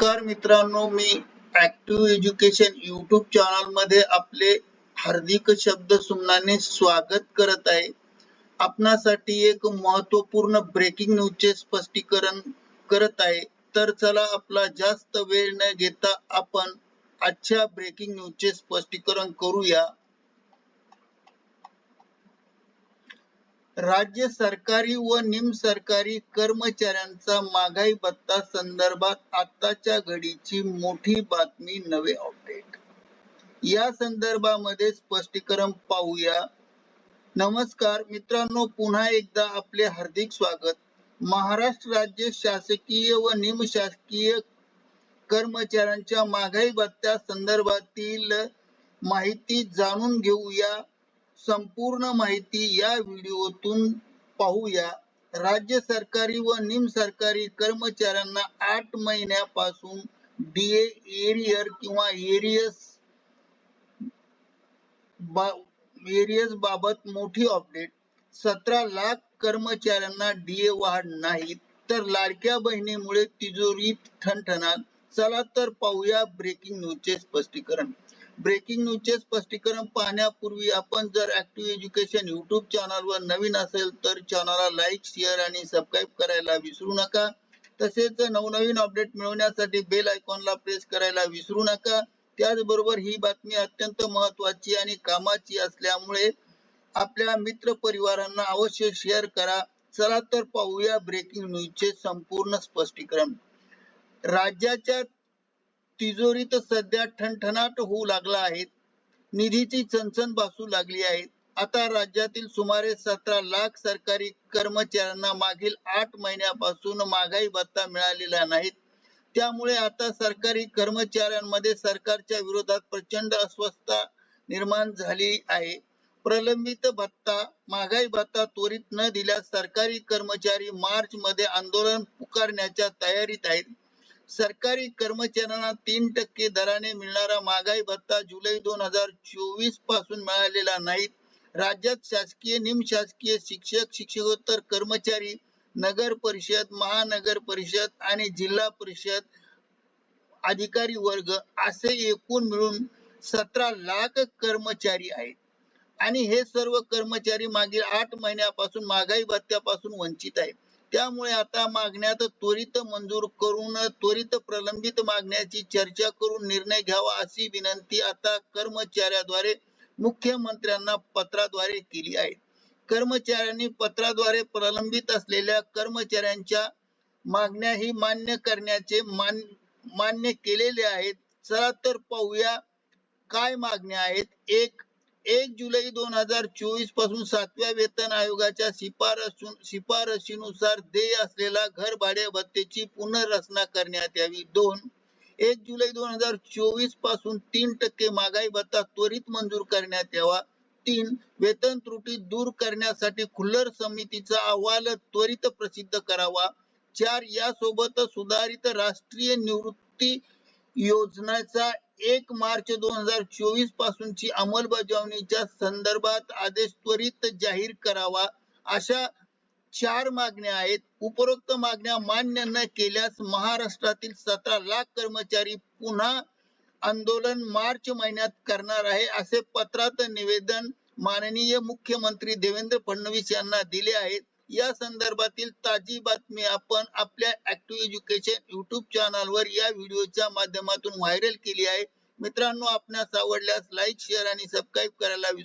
नमस्कार मित्रांनो मी ऍक्टिव्ह एज्युकेशन युट्यूब चॅनलमध्ये आपले हार्दिक शब्द सुमनाने स्वागत करत आहे. आपणासाठी एक महत्त्वपूर्ण ब्रेकिंग न्यूजचे स्पष्टीकरण करत आहे. तर चला आपला जास्त वेळ न घेता आपण आजच्या ब्रेकिंग न्यूजचे स्पष्टीकरण करूया. राज्य सरकारी व निमसरकारी कर्मचाऱ्यांचा महागाई भत्ता संदर्भात आताच्या घडीची मोठी बातमी नवे अपडेट. या संदर्भामध्ये स्पष्टीकरण पाहूया. नमस्कार मित्रांनो पुन्हा एकदा आपले हार्दिक स्वागत. महाराष्ट्र राज्य शासकीय व निमशासकीय कर्मचाऱ्यांच्या महागाई भत्त्या संदर्भातील माहिती जाणून घेऊया. संपूर्ण माहिती या व्हिडिओतून पाहूया. राज्य सरकारी व निमसरकारी कर्मचाऱ्यांना आठ महिन्यापासून डीए एरियर किंवा एरियस बा एरियस बाबत मोठी अपडेट सतरा लाख कर्मचाऱ्यांना डीए वाढ नाही. तर लाडक्या बहिणीमुळे तिजोरीत ठणठणात चला तर पाहूया ब्रेकिंग न्यूजचे स्पष्टीकरण. ब्रेकिंग न्यूजचे स्पष्टीकरण पाहण्यापूर्वी आपण जर ऍक्टिव्ह एज्युकेशन युट्यूब चॅनलवर नवीन असेल तर चॅनलला लाईक शेअर आणि सबस्क्राईब करायला विसरू नका. तसेच नवनवीन अपडेट मिळवण्यासाठी बेल आयकॉनला प्रेस करायला विसरू नका. त्याचबरोबर ही बातमी अत्यंत महत्वाची आणि कामाची असल्यामुळे आपल्या मित्र परिवारांना अवश्य शेअर करा. चला तर पाहूया ब्रेकिंग न्यूजचे संपूर्ण स्पष्टीकरण. राज्याच्या तिजोरीत सध्या ठणठणाट होऊ लागला आहे. निधीची चणचण भासू लागली आहे. आता राज्यातील सुमारे सतरा लाख सरकारी कर्मचाऱ्यांना मागील आठ महिन्यापासून महागाई भत्ता मिळालेला नाही. त्यामुळे आता सरकारी कर्मचाऱ्यांमध्ये सरकारच्या विरोधात प्रचंड अस्वस्थता निर्माण झाली आहे. प्रलंबित भत्ता महागाई भत्ता त्वरित न दिल्यास सरकारी कर्मचारी मार्च मध्ये आंदोलन पुकारण्याच्या तयारीत आहेत. सरकारी कर्मचाऱ्यांना तीन टक्के दराने मिळणारा महागाई भत्ता जुलै दोन हजार चोवीसपासून मिळालेला नाही. राज्यात शासकीय निमशासकीय शिक्षक शिक्षकोत्तर कर्मचारी नगर परिषद महानगर परिषद आणि जिल्हा परिषद अधिकारी वर्ग असे एकूण मिळून सतरा लाख कर्मचारी आहेत. आणि हे सर्व कर्मचारी मागील आठ महिन्यापासून महागाई भत्त्यापासून वंचित आहेत. त्यामुळे आता मागण्या त्वरित मंजूर करून त्वरित प्रलंबित मागण्याची चर्चा करून निर्णय घ्यावा अशी विनंती आता कर्मचाऱ्याद्वारे मुख्यमंत्र्यांना पत्राद्वारे केली आहे. कर्मचाऱ्यांनी पत्राद्वारे प्रलंबित असलेल्या कर्मचाऱ्यांच्या मागण्या ही मान्य करण्याचे मान मान्य केलेले आहेत. चला तर पाहूया काय मागण्या आहेत. एक एक जुलै दोन हजार चोवीसपासून सातव्या वेतन आयोगाच्या शिफारस शिफारशीनुसार देय असलेला घर भाडे भत्तेची पुनर्रचना करण्यात यावी. दोन एक जुलै दोन हजार चोवीसपासून तीन टक्के महागाई भत्ता त्वरित मंजूर करण्यात यावा. तीन वेतन त्रुटी दूर करण्यासाठी खुल्लर समितीचा अहवाल त्वरित प्रसिद्ध करावा. चार यासोबत सुधारित राष्ट्रीय निवृत्ती योजनेचा एक मार्च दोन हजार चोवीस पासूनची अंमलबजावणीच्या संदर्भात आदेश त्वरित जाहीर करावा. अशा चार मागण्या आहेत. उपरोक्त मागण्या मान्य न केल्यास महाराष्ट्रातील सतरा लाख कर्मचारी पुन्हा आंदोलन मार्च महिन्यात करणार आहे असे पत्रात निवेदन माननीय मुख्यमंत्री देवेंद्र फडणवीस यांना दिले आहेत. या संदर्भातील ताजी बातमी आपण आपल्या ऍक्टिव्ह एज्युकेशन युट्यूब चॅनलवर या व्हिडिओच्या माध्यमातून व्हायरल केली आहे. मित्रांनो आपणास आवडल्यास लाईक शेअर आणि सबस्क्राईब करायला विसरू